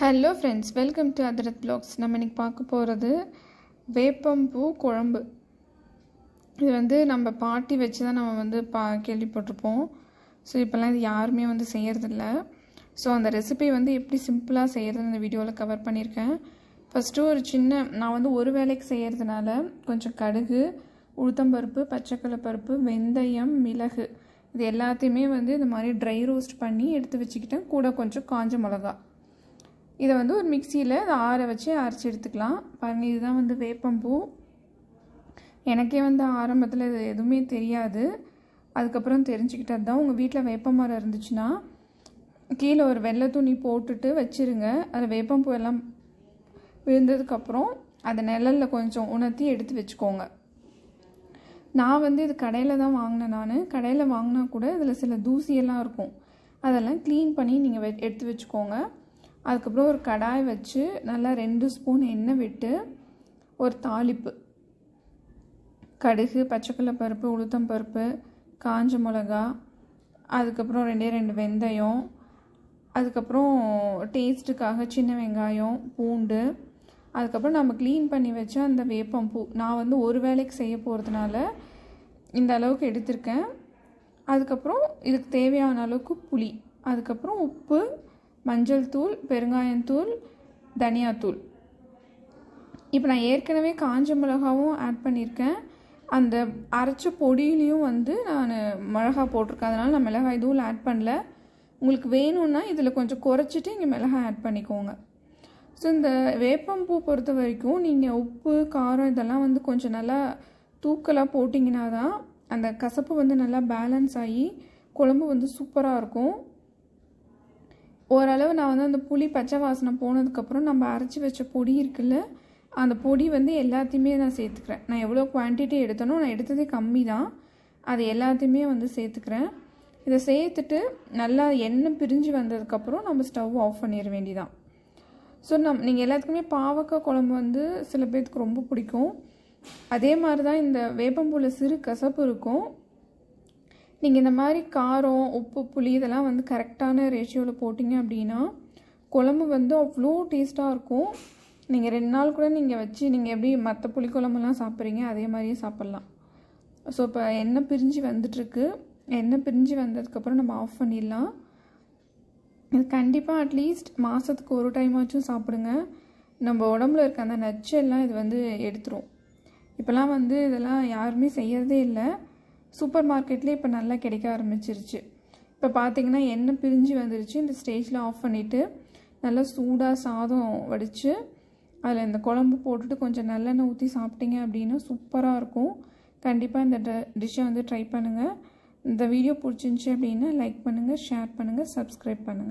Hello friends welcome to Athirath blogs நம்ம இன்றைக்கி பார்க்க போகிறது வேப்பம்பூ குழம்பு. இது வந்து நம்ம பாட்டி வச்சு தான் நம்ம வந்து பா கேள்விப்பட்டிருப்போம். ஸோ இப்போல்லாம் இது யாருமே வந்து செய்கிறதில்ல ஸோ அந்த ரெசிபி வந்து எப்படி சிம்பிளாக செய்கிறது இந்த வீடியோவில் கவர் பண்ணியிருக்கேன். ஃபஸ்ட்டு ஒரு சின்ன நான் வந்து ஒரு வேலைக்கு செய்கிறதுனால கொஞ்சம் கடுகு உளுத்தம்பருப்பு பச்சைக்கலை பருப்பு வெந்தயம் மிளகு. இது எல்லாத்தையுமே வந்து இந்த மாதிரி ட்ரை ரோஸ்ட் பண்ணி எடுத்து வச்சுக்கிட்டேன். கூட கொஞ்சம் காஞ்ச மிளகா. இதை வந்து ஒரு மிக்சியில் இதை ஆற வச்சு அரைச்சி எடுத்துக்கலாம். பாருங்கள் இதுதான் வந்து வேப்பம்பூ. எனக்கே வந்து ஆரம்பத்தில் இது எதுவுமே தெரியாது. அதுக்கப்புறம் தெரிஞ்சுக்கிட்டது தான். உங்கள் வீட்டில் வேப்ப மரம் இருந்துச்சுன்னா கீழே ஒரு வெள்ளை துணி போட்டுட்டு வச்சுருங்க. அதில் வேப்பம்பூ எல்லாம் விழுந்ததுக்கப்புறம் அதை நிழலில் கொஞ்சம் உணர்த்தி எடுத்து வச்சுக்கோங்க. நான் வந்து இது கடையில் தான் வாங்கினேன் நான். கடையில் வாங்கினா கூட இதில் சில தூசியெல்லாம் இருக்கும். அதெல்லாம் க்ளீன் பண்ணி நீங்கள் எடுத்து வச்சுக்கோங்க. அதுக்கப்புறம் ஒரு கடாய் வச்சு நல்லா ரெண்டு ஸ்பூன் எண்ணெய் விட்டு ஒரு தாளிப்பு. கடுகு பச்சைக்கடலை பருப்பு உளுத்தம் பருப்பு காஞ்ச மிளகா அதுக்கப்புறம் ரெண்டே ரெண்டு வெந்தயம் அதுக்கப்புறம் டேஸ்ட்டுக்காக சின்ன வெங்காயம் பூண்டு அதுக்கப்புறம் நம்ம க்ளீன் பண்ணி வச்ச அந்த வேப்பம் பூ நான் வந்து ஒரு வேலைக்கு செய்ய போகிறதுனால இந்த அளவுக்கு எடுத்திருக்கேன். அதுக்கப்புறம் இதுக்கு தேவையான அளவுக்கு புளி அதுக்கப்புறம் உப்பு மஞ்சள் தூள் பெருங்காயத்தூள் தனியாத்தூள் இப்போ நான் ஏற்கனவே காஞ்ச மிளகாவும் ஆட் பண்ணியிருக்கேன் அந்த அரைச்ச பொடியிலையும் வந்து நான் மிளகா போட்டிருக்கேன். அதனால் நான் மிளகாய் தூள் ஆட் பண்ணல. உங்களுக்கு வேணும்னா இதில் கொஞ்சம் குறைச்சிட்டு இங்கே மிளகாய் ஆட் பண்ணிக்கோங்க. ஸோ இந்த வேப்பம்பூ பொறுத்த வரைக்கும் நீங்கள் உப்பு காரம் இதெல்லாம் வந்து கொஞ்சம் நல்லா தூக்கலாக போட்டிங்கன்னா தான் அந்த கசப்பு வந்து நல்லா பேலன்ஸ் ஆகி குழம்பு வந்து சூப்பராக இருக்கும். ஓரளவு நான் வந்து அந்த புளி பச்சை வாசனை போனதுக்கப்புறம் நம்ம அரைச்சி வச்ச பொடி இருக்குல்ல அந்த பொடி வந்து எல்லாத்தையுமே நான் சேர்த்துக்கிறேன். நான் எவ்வளோ குவான்டிட்டி எடுத்தனோ நான் எடுத்ததே கம்மி தான். அது எல்லாத்தையுமே வந்து சேர்த்துக்கிறேன். இதை சேர்த்துட்டு நல்லா எண்ணெய் பிரிஞ்சு வந்ததுக்கப்புறம் நம்ம ஸ்டவ் ஆஃப் பண்ணிட வேண்டிதான் ஸோ நம் நீங்கள் எல்லாத்துக்குமே பாவக்காய் குழம்பு வந்து சில பேர்த்துக்கு ரொம்ப பிடிக்கும். அதே மாதிரி தான் இந்த வேப்பம்பூவில் சிறு கசப்பு இருக்கும். நீங்கள் இந்த மாதிரி காரம் உப்பு புளி இதெல்லாம் வந்து கரெக்டான ரேஷியோவில் போட்டிங்க அப்படின்னா குழம்பு வந்து அவ்வளோ டேஸ்ட்டாக இருக்கும். நீங்கள் ரெண்டு நாள் கூட நீங்கள் வச்சு நீங்கள் எப்படி மற்ற புளி குழம்புலாம் சாப்பிட்றீங்க அதே மாதிரியே சாப்பிட்லாம். ஸோ இப்போ எண்ணெய் பிரிஞ்சு வந்துட்டுருக்கு. எண்ணெய் பிரிஞ்சு வந்ததுக்கப்புறம் நம்ம ஆஃப் பண்ணிடலாம். இது கண்டிப்பாக அட்லீஸ்ட் மாதத்துக்கு ஒரு டைமாச்சும் சாப்பிடுங்க. நம்ம உடம்புல இருக்க அந்த நச்செல்லாம் இது வந்து எடுத்துரும். இப்போலாம் வந்து இதெல்லாம் யாருமே செய்யறதே இல்லை. சூப்பர் மார்க்கெட்லேயே இப்போ நல்லா கிடைக்க ஆரம்பிச்சிருச்சு. இப்போ பார்த்தீங்கன்னா எண்ணெய் பிரிஞ்சு வந்துருச்சு. இந்த ஸ்டேஜில் ஆஃப் பண்ணிவிட்டு நல்லா சூடாக சாதம் வடித்து அதில் இந்த குழம்பு போட்டுட்டு கொஞ்சம் நல்லெண்ணெய் ஊற்றி சாப்பிட்டீங்க அப்படின்னா சூப்பராக இருக்கும். கண்டிப்பாக இந்த டிஷ்ஷை வந்து ட்ரை பண்ணுங்கள் இந்த வீடியோ பிடிச்சிருந்துச்சி அப்படின்னா லைக் பண்ணுங்கள் ஷேர் பண்ணுங்கள் சப்ஸ்கிரைப் பண்ணுங்கள்